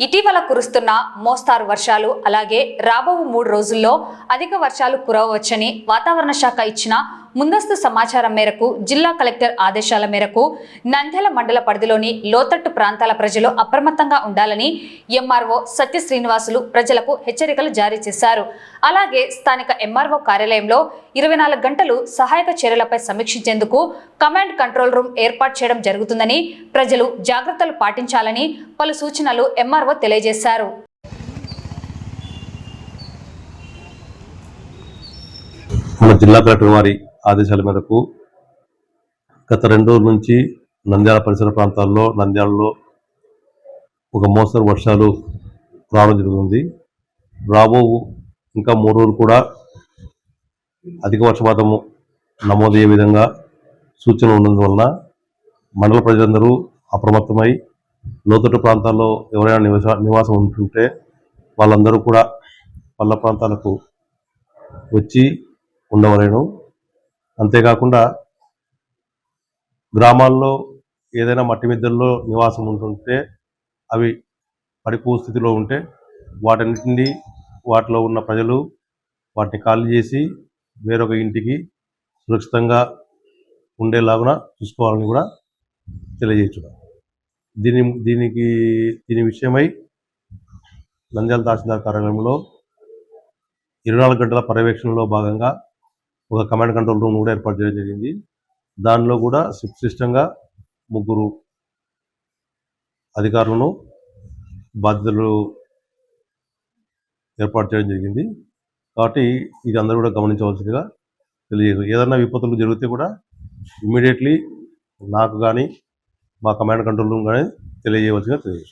ఇటీవల కురుస్తున్న మోస్తారు వర్షాలు అలాగే రాబో మూడు రోజుల్లో అధిక వర్షాలు కురవవచ్చని వాతావరణ శాఖ ఇచ్చిన ముందస్తు సమాచారం మేరకు జిల్లా కలెక్టర్ ఆదేశాల మేరకు నంద్యాల మండల పరిధిలోని లోతట్టు ప్రాంతాల ప్రజలు అప్రమత్తంగా ఉండాలని ఎంఆర్ఓ సత్య శ్రీనివాసులు ప్రజలకు హెచ్చరికలు జారీ చేశారు. అలాగే స్థానిక ఎంఆర్ఓ కార్యాలయంలో ఇరవై నాలుగు గంటలు సహాయక చర్యలపై సమీక్షించేందుకు కమాండ్ కంట్రోల్ రూమ్ ఏర్పాటు చేయడం జరుగుతుందని ప్రజలు జాగ్రత్తలు పాటించాలని పలు సూచనలు ఎంఆర్ఓ తెలియజేశారు. మన జిల్లా కలెక్టర్ వారి ఆదేశాల మేరకు గత రెండు రోజుల నుంచి నంద్యాల పరిసర ప్రాంతాల్లో నంద్యాలలో ఒక మోస్తరు వర్షాలు రావడం జరుగుతుంది. రాబో ఇంకా మూడు రోజులు కూడా అధిక వర్షపాతము నమోదయ్యే విధంగా సూచన ఉన్నందువలన మండల ప్రజలందరూ అప్రమత్తమై లోతట్టు ప్రాంతాల్లో ఎవరైనా నివాస నివాసం ఉంటుంటే వాళ్ళందరూ కూడా పల్ల ప్రాంతాలకు వచ్చి ఉండవలేను. అంతేకాకుండా గ్రామాల్లో ఏదైనా మట్టి మిద్దెల్లో నివాసం ఉంటుంటే అవి పడిపో స్థితిలో ఉంటే వాటన్నిటిని వాటిలో ఉన్న ప్రజలు వాటిని ఖాళీ చేసి వేరొక ఇంటికి సురక్షితంగా ఉండేలాగున చూసుకోవాలని కూడా తెలియజేస్తున్నాం. దీని దీనికి దీని విషయమై నంద్యాల తహసీల్దార్ కార్యాలయంలో ఇరవై నాలుగు గంటల పర్యవేక్షణలో భాగంగా ఒక కమాండ్ కంట్రోల్ రూమ్ కూడా ఏర్పాటు చేయడం జరిగింది. దానిలో కూడా సిస్టంగా ముగ్గురు అధికారులను బాధ్యతలు ఏర్పాటు చేయడం జరిగింది. కాబట్టి ఇది అందరూ కూడా గమనించవలసిందిగా తెలియదు ఏదైనా విపత్తులు జరిగితే కూడా ఇమ్మీడియట్లీ నాకు కానీ మా కమాండ్ కంట్రోల్ రూమ్ కానీ తెలియజేయవలసిందిగా తెలియదు